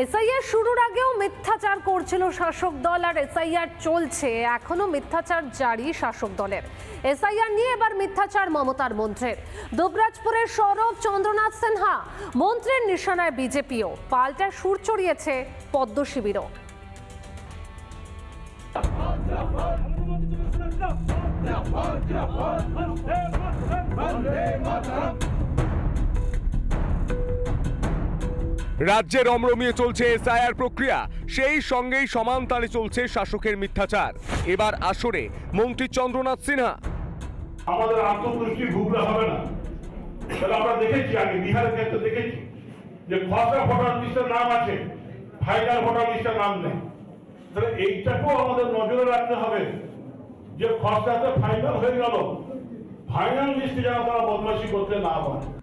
SIR শুরুর আগেও মিথ্যাচার করছিল শাসক দল আর এসআইআর চলছে। এখনও মিথ্যাচার জারি শাসক দলের। এসআইআর নিয়ে এবার মিথ্যাচার মমতার মন্ত্রের। দুবরাজপুরের সৌরভ চন্দ্রনাথ সিনহা, মন্ত্রের নিশানায় বিজেপিও। পাল্টা সুর চড়িয়েছে পদ্ম শিবিরও। রাজ্যে রমরমিয়ে চলছে এসআইআর প্রক্রিয়া। সেই সঙ্গেই সমান তালে চলছে শাসকের মিথ্যাচার। এবার আসরে মন্ত্রী চন্দ্রনাথ সিনহা। আমাদের আত্মতুষ্টি ভুগলে হবে না। তাহলে আমরা দেখেছি দেখেছি যে খসড়া ভোটার লিস্টের নাম আছে, ফাইনাল ভোটার লিস্টের নাম নেই। তাহলে এইটাকেও আমাদের নজরে রাখতে হবে যে খসড়াতে ফাইনাল হয়ে গেল। ফাইনাল লিস্টে যেন তারা বদমাশি করতে না পারে।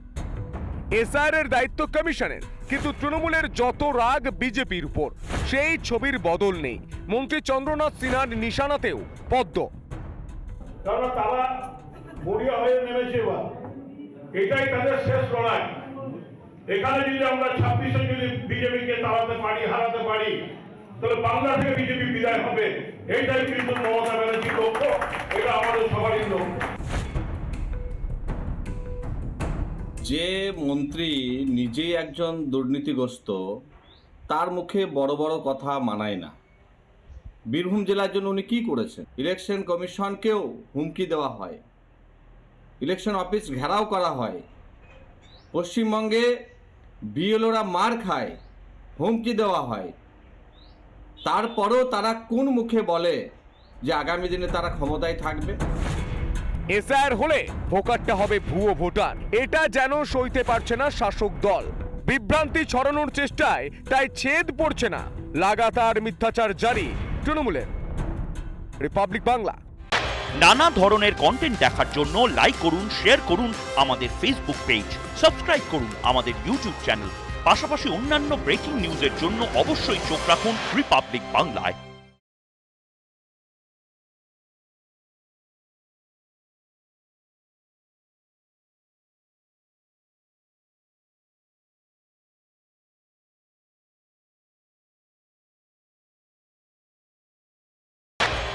এসআইআর এর দায়িত্ব কমিশনের, কিন্তু তৃণমূলের যত রাগ বিজেপির উপর, সেই ছবির বদল নেই। মন্ত্রী চন্দ্রনাথ সিনহার নিশানাতেও পদ্ম। কারণ তারা মরিয়া হয়ে নেমেছে এটাই তাদের শেষ লড়াই। এখানে যদি আমরা ছাব্বিশে যদি বিজেপিকে তাড়াতে পারি, হারাতে পারি, তাহলে বাংলা থেকে বিজেপি বিদায় হবে। এইটাই কিন্তু মমতা ব্যানার্জির লক্ষ্য, এটা আমাদের সবারই লক্ষ্য। যে মন্ত্রী নিজেই একজন দুর্নীতিগ্রস্ত, তার মুখে বড় বড় কথা মানায় না। বীরভূম জেলার জন্য উনি কী করেছেন? ইলেকশন কমিশনকেও হুমকি দেওয়া হয়। ইলেকশন অফিস ঘেরাও করা হয়। পশ্চিমবঙ্গে বিএলওরা মার খায়, হুমকি দেওয়া হয়। তারপরও তারা কোন মুখে বলে যে আগামী দিনে তারা ক্ষমতায় থাকবে? এসআইআর হলে ভোকারটা হবে ভুয়ো ভোটার। এটা যেন সইতে পারছে না শাসক দল। বিভ্রান্তি ছড়ানোর চেষ্টায় তাই ছেদ পড়ছে না। লাগাতার মিথ্যাচার জারি তৃণমূলের। রিপাবলিক বাংলা। নানা ধরনের কন্টেন্ট দেখার জন্য লাইক করুন শেয়ার করুন আমাদের ফেসবুক পেজ সাবস্ক্রাইব করুন আমাদের ইউটিউব চ্যানেল পাশাপাশি অন্যান্য ব্রেকিং নিউজের জন্য অবশ্যই চোখ রাখুন রিপাবলিক বাংলায়